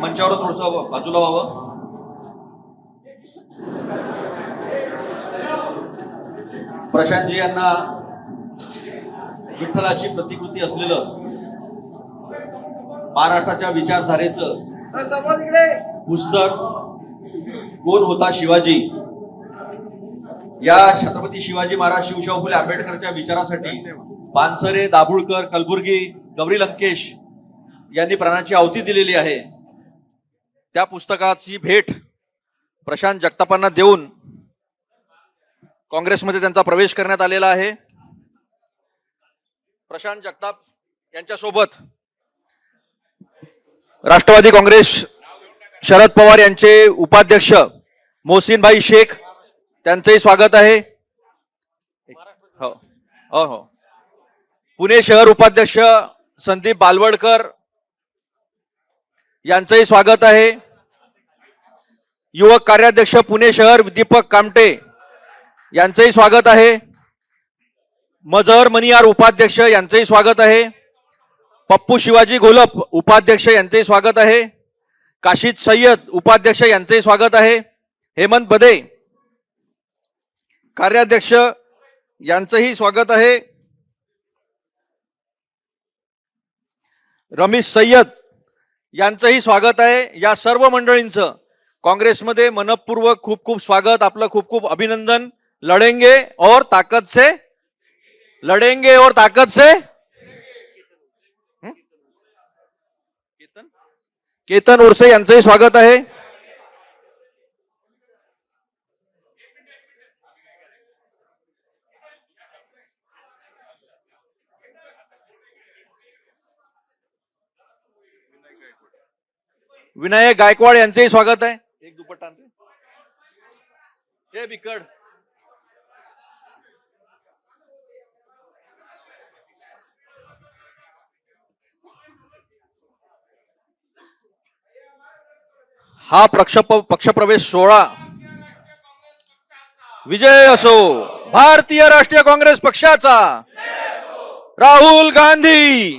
मंचावर थोडस बाजूला व्हावं. प्रशांतजी यांना विठ्ठलाची प्रतिकृती असलेलं महाराष्ट्राच्या विचारधारेचं पुस्तक कोण होता शिवाजी? या छत्रपती शिवाजी महाराज शिवशाहू फुले आंबेडकरच्या विचारासाठी पानसरे दाभुळकर कलबुर्गी गौरी लंकेश यांनी प्राणाची आवती दिलेली आहे. त्या पुस्तकाची भेट प्रशांत जगतापांना देऊन काँग्रेसमध्ये त्यांचा प्रवेश करण्यात आलेला आहे. प्रशांत जगताप यांच्यासोबत राष्ट्रवादी काँग्रेस शरद पवार यांचे उपाध्यक्ष मोहसिनभाई शेख त्यांचंही स्वागत आहे. हो हो हो. पुणे शहर उपाध्यक्ष संदीप बालवडकर यांचंही स्वागत आहे. युवक कार्याध्यक्ष पुणे शहर दीपक कामटे यांचंही स्वागत आहे. मजहर मनियार उपाध्यक्ष यांचंही स्वागत आहे. पप्पू शिवाजी घोलप उपाध्यक्ष यांचंही स्वागत आहे. काशिद सय्यद उपाध्यक्ष यांचंही स्वागत आहे. हेमंत बदे कार्याध्यक्ष यांचंही स्वागत आहे. रमेश सय्यद यांचंही स्वागत आहे. या सर्व मंडळींचं काँग्रेसमध्ये मनपूर्वक खूप खूप स्वागत. आपलं खूप खूप अभिनंदन. लढेंगे और ताकद से? लढेंगे और ताकद से? केतन? केतन उर्से यांचंही स्वागत आहे. विनायक गायकवाड यांचंही स्वागत आहे. एक दुपट्टा. हे बिकड हा पक्ष पक्षप्रवेश सोहळा विजय असो भारतीय राष्ट्रीय काँग्रेस पक्षाचा. राहुल गांधी.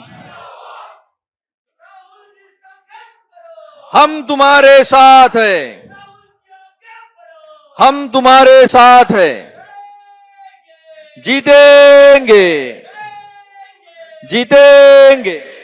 हम तुम्हारे साथ हैं। हम तुम्हारे साथ है। जीतेंगे। जीतेंगे।